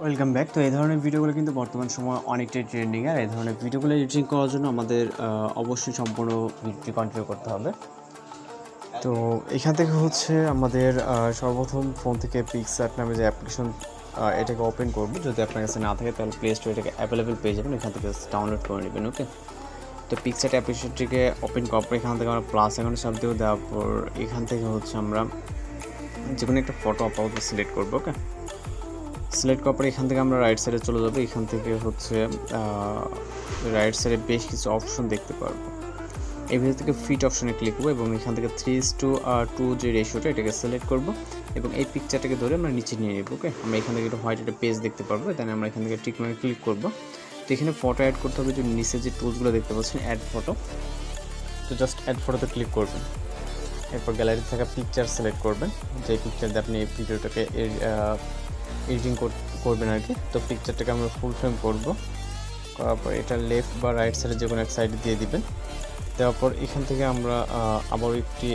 Welcome back তো এই ধরনের ভিডিওগুলো কিন্তু বর্তমান সময় অনেকটাই ট্রেন্ডিং আর এই ধরনের ভিডিওগুলো এডিটিং করার জন্য আমাদের অবশ্যই সম্পূর্ণ ভিডিওটি কন্টিনিউ করতে হবে। তো এখান থেকে হচ্ছে আমাদের সর্বপ্রথম ফোন থেকে পিক্সার্ট নামে যে অ্যাপ্লিকেশন এটাকে ওপেন করব। যদি আপনার কাছে না থাকে, তাহলে প্লে স্টোর এটাকে অ্যাভেলেবেল পেয়ে যাবেন। এখান থেকে ডাউনলোড করে নেবেন ওকে তো পিক্সার্ট অ্যাপ্লিকেশনটিকে ওপেন করার পর এখান থেকে আমরা প্লাস এখানে শব্দ দেওয়ার পর এখান থেকে হচ্ছে আমরা যে কোনো একটা ফটো আপাতত সিলেক্ট করব ওকে সিলেক্ট করার পরে এখান থেকে আমরা রাইট সাইডে চলে যাব। এখান থেকে হচ্ছে রাইট সাইডে বেশ কিছু অপশন দেখতে পারব। এই ভিতর থেকে ফিট অপশনে ক্লিক করব এবং এখান থেকে থ্রি টু আর টু যে রেশিওটা এটাকে সিলেক্ট করব এবং এই পিকচারটাকে ধরে আমরা নিচে নিয়ে নেব ওকে আমরা এখান থেকে একটা হোয়াইট একটা পেজ দেখতে পারব দেন আমরা এখান থেকে টিক মানে ক্লিক করব। তো এখানে ফটো অ্যাড করতে হবে যে নিচে যে টুলসগুলো দেখতে পাচ্ছেন অ্যাড ফটো তো জাস্ট অ্যাড ফটোতে ক্লিক করবেন। এরপর গ্যালারি থাকা পিকচার সিলেক্ট করবেন। যে পিকচার দিয়ে আপনি এই ভিডিওটাকে এডিটিং করবেন আর কি। তো পিকচারটাকে আমরা ফুল ফ্রেম করব। করার পর এটা লেফট বা রাইট সাইডে যে কোনো এক সাইডে দিয়ে দিবেন। দেওয়ার পর এখান থেকে আমরা আবার একটি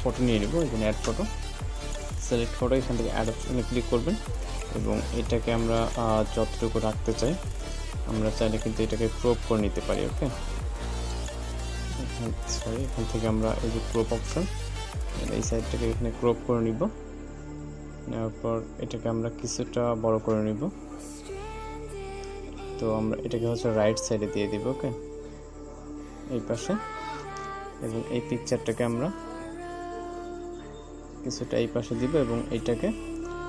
ফটো নিয়ে নেব এখানে অ্যাড ফটো সিলেক্ট ফটো এখান থেকে অ্যাড অপশনে ক্লিক করবেন এবং এটাকে আমরা যতটুকু রাখতে চাই, আমরা চাইলে কিন্তু এটাকে ক্রপ করে নিতে পারি ওকে সরি এখান থেকে আমরা এই যে ক্রপ অপশন এই সাইডটাকে এখানে ক্রপ করে নিব। নেওয়ার পর এটাকে আমরা কিছুটা বড় করে নিব। তো আমরা এটাকে হচ্ছে রাইট সাইডে দিয়ে দিব ওকে এই পাশে এবং এই পিকচারটাকে আমরা কিছুটা এই পাশে দিব এবং এইটাকে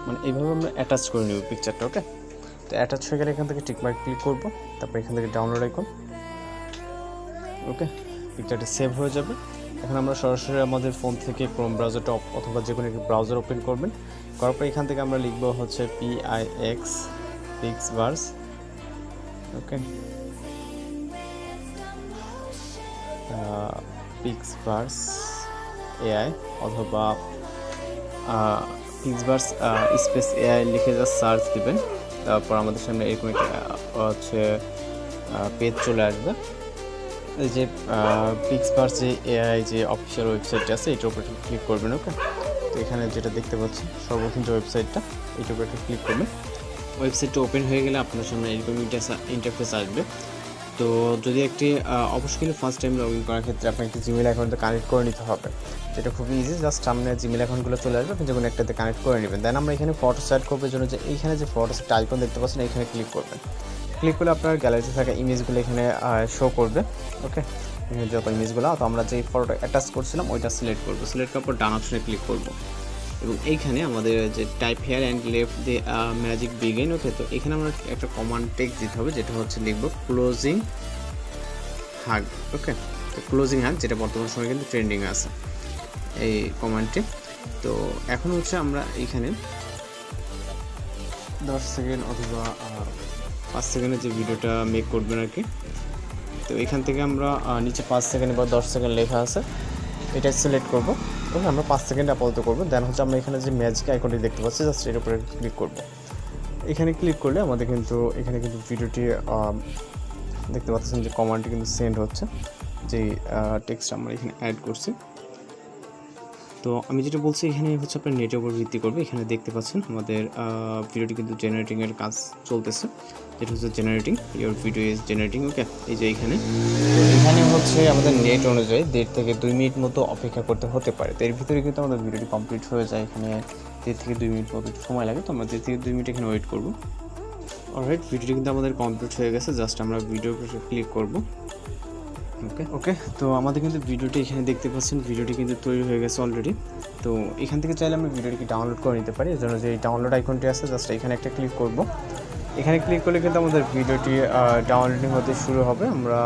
মানে এইভাবে আমরা অ্যাটাচ করে নিব পিকচারটা ওকে তো অ্যাটাচ হয়ে গেলে এখান থেকে টিকমার্ক ক্লিক করব, তারপর এখান থেকে ডাউনলোড আইকন ওকে পিকচারটা সেভ হয়ে যাবে। এখন আমরা সরাসরি আমাদের ফোন থেকে ক্রোম ব্রাউজারটা অথবা যে কোনো একটি ব্রাউজার ওপেন করবেন। করার পর এখান থেকে আমরা লিখব হচ্ছে P I X PixVerse okay PixVerse AI অথবা পিক্স ভার্স স্পেস এআই লিখে যা সার্চ দিবেন। তারপর আমাদের সামনে এরকম একটা হচ্ছে পেজ চলে আসবে। এই যে পিক্সপার যে এআই যে অফিসিয়াল ওয়েবসাইটটা আছে, এটার উপরে ক্লিক করবেন ওকে তো এখানে যেটা দেখতে পাচ্ছেন সর্বপ্রথম যে ওয়েবসাইটটা এইটার উপরে ক্লিক করবেন। ওয়েবসাইটটা ওপেন হয়ে গেলে আপনার সামনে এরকম ইন্টারফেস আসবে। তো যদি একটি অবশ্যই ফার্স্ট টাইম লগ ইন করার ক্ষেত্রে আপনাকে একটি জিমেল অ্যাকাউন্টে কানেক্ট করে নিতে হবে। যেটা খুবই ইজি জাস্ট সামনে জিমেল অ্যাকাউন্টগুলো চলে আসবে, আপনি যে কোনো একটাতে কানেক্ট করে নেবেন। দেন আমরা এখানে ফটো সেট করবার জন্য যে এইখানে যে ফটো সেট আইকন দেখতে পাচ্ছেন এখানে ক্লিক করবেন। ক্লিক করলে আপনার গ্যালারিতে থাকা ইমেজগুলো এখানে শো করবে ওকে যত ইমেজগুলো তো আমরা যে ফটোটা অ্যাটাচ করছিলাম, ওইটা সিলেক্ট করব। সিলেক্ট করার পর ডান অপশনে ক্লিক করব। এবং এইখানে আমাদের যে type here and left the magic begin okay তো এখানে আমরা একটা কমান্ড টেক্সট দিতে হবে, যেটা হচ্ছে লিখব ক্লোজিং হাগ ওকে তো ক্লোজিং হাগ যেটা বর্তমান সময়ে কিন্তু ট্রেন্ডিং আছে, এই কমান্ডটি তো এখন হচ্ছে আমরা এইখানে দশ সেকেন্ড অথবা পাঁচ সেকেন্ডের যে ভিডিওটা মেক করবেন আর কি, তো এখান থেকে আমরা নিচে পাঁচ সেকেন্ড বা দশ সেকেন্ড লেখা আছে, এটা সিলেক্ট করব। ওকে আমরা পাঁচ সেকেন্ড আপাতত করব। দেন হচ্ছে আমরা এখানে যে ম্যাজিক আইকনটি দেখতে পাচ্ছি জাস্ট এর উপরে ক্লিক করব। এখানে ক্লিক করলে আমাদের কিন্তু, এখানে কিন্তু ভিডিওটি দেখতে পাচ্ছেন যে কমান্ডটি কিন্তু সেন্ড হচ্ছে। যে টেক্সট আমরা এখানে অ্যাড করছি। তো আমি যেটা বলছি, এখানে হচ্ছে আপনার নেটের উপর ভিত্তি করবে। এখানে দেখতে পাচ্ছেন আমাদের ভিডিওটি কিন্তু জেনারেটিং এর কাজ চলতেছে। যেটা হচ্ছে generating your video is generating okay এই যে এখানে। এখানে হচ্ছে আমাদের নেট অনুযায়ী দেড় থেকে দুই মিনিট মতো অপেক্ষা করতে হতে পারে। তো এর ভিতরে কিন্তু আমাদের ভিডিওটি কমপ্লিট হয়ে যায় এখানে দেড় থেকে দুই মিনিট মতো সময় লাগে। তো আমরা দেড় থেকে দুই মিনিট এখানে ওয়েট করব। অলরাইট ভিডিওটি কিন্তু আমাদের কমপ্লিট হয়ে গেছে। জাস্ট আমরা ভিডিও ক্লিক করব। ওকে? ওকে, তো আমাদের কিন্তু ভিডিওটি এখানে দেখতে পাচ্ছেন, ভিডিওটি কিন্তু তৈরি হয়ে গেছে অলরেডি তো এখান থেকে চাইলে আমরা ভিডিওটিকে ডাউনলোড করে নিতে পারি। এর জন্য যে ডাউনলোড আইকনটি আছে জাস্ট এখানে একটা ক্লিক করব। এখানে ক্লিক করলে কিন্তু আমাদের ভিডিওটি ডাউনলোডিং হতে শুরু হবে। আমরা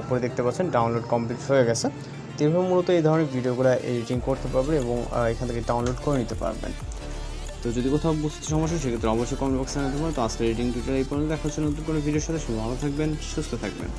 উপরে দেখতে পাচ্ছেন ডাউনলোড কমপ্লিট হয়ে গেছে। তো এইভাবে মূলত এই ধরনের ভিডিওগুলো এডিটিং করতে পারবেন এবং এখান থেকে ডাউনলোড করে নিতে পারবেন। তো যদি কোথাও বুঝতে সমস্যা, সেক্ষেত্রে অবশ্যই কমেন্ট বক্সে জানাতে পারেন। তো আজকের এডিটিং টিউটোরিয়াল এই পর্যন্ত। দেখা হচ্ছে নতুন কোনো ভিডিওর সাথে ভালো থাকবেন, সুস্থ থাকবেন।